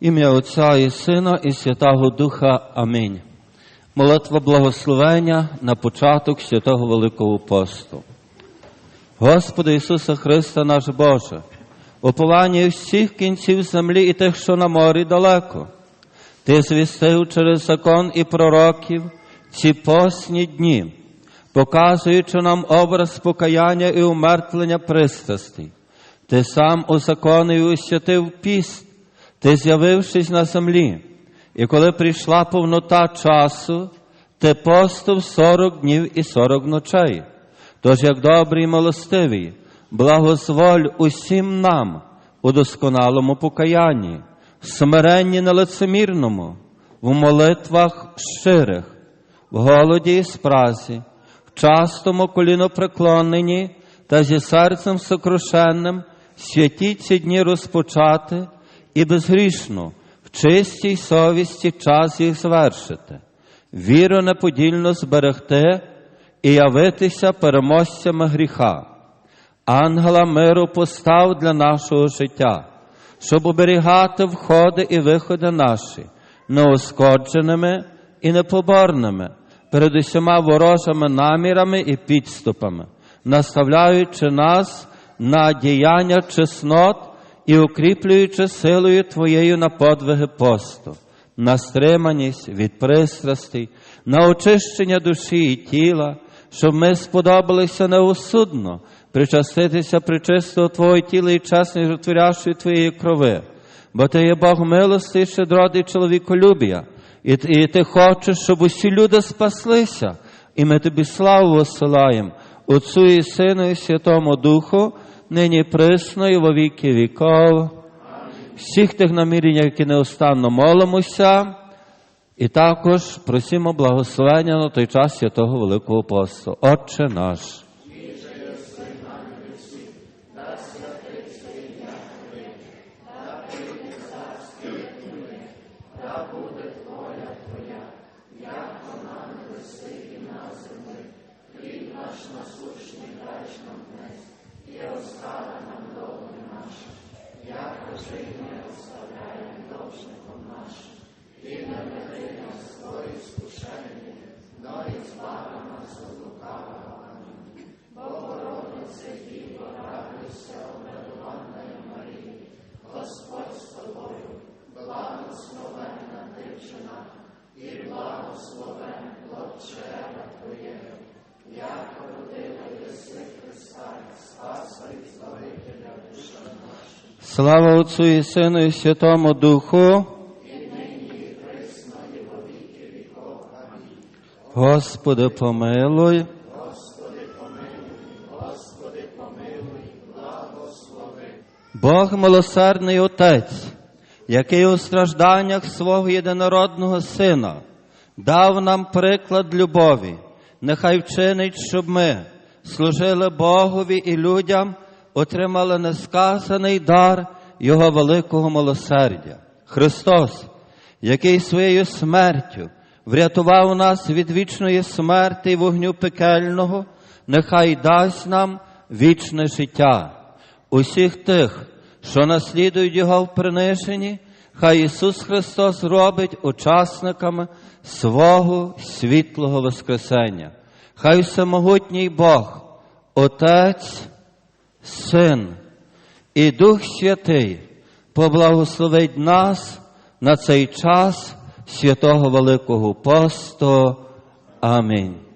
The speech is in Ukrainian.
Ім'я Отця і Сина і Святого Духа. Амінь. Молитва благословення на початок святого Великого посту. Господи Ісуса Христа наш Боже, уповання всіх кінців землі і тих, що на морі далеко. Ти звістив через закон і пророків ці посні дні, показуючи нам образ покаяння і умертвлення пристрастей. Ти сам узаконив і освятив піст, ти з'явившись на землі, і коли прийшла повнота часу, ти постив сорок днів і сорок ночей. Тож, як добрий і милостивий, благозволь усім нам у досконалому покаянні, в смиренні нелицемірному, в молитвах щирих, в голоді і спразі, в частому колінопреклоненні та зі серцем сокрушенним святі ці дні розпочати і безгрішно, в чистій совісті час їх звершити, віру неподільно зберегти і явитися переможцями гріха. Ангела миру постав для нашого життя, щоб оберігати входи і виходи наші, неошкодженими і непоборними, перед усіма ворожими намірами і підступами, наставляючи нас на діяння чеснот і укріплюючи силою Твоєю на подвиги посту, на стриманість від пристрастей, на очищення душі і тіла, щоб ми сподобалися неосудно причаститися причистого Твого тіла і чесної жертворящої Твоєї крови. Бо Ти є Бог милости і щедроти чоловіколюбія, і, і Ти хочеш, щоб усі люди спаслися, і ми Тобі славу посилаємо, Отцу і Сину, і Святому Духу, нині присно і во віки віков. Всіх тих намірень, які неустанно молимося, і також просимо благословення на той час святого Великого посту. Отче наш. Слава Отцу і Сину і Святому Духу. Господи, помилуй. Бог милосердний Отець, який у стражданнях свого єдинородного Сина дав нам приклад любові, нехай вчинить, щоб ми служили Богові і людям отримали несказаний дар Його великого милосердя. Христос, який своєю смертю врятував нас від вічної смерти і вогню пекельного, нехай дасть нам вічне життя. Усіх тих, що наслідують Його в приниженні, хай Ісус Христос робить учасниками свого світлого Воскресення. Хай всемогутній Бог, Отець, Син і Дух Святий поблагословить нас на цей час святого Великого посту. Амінь.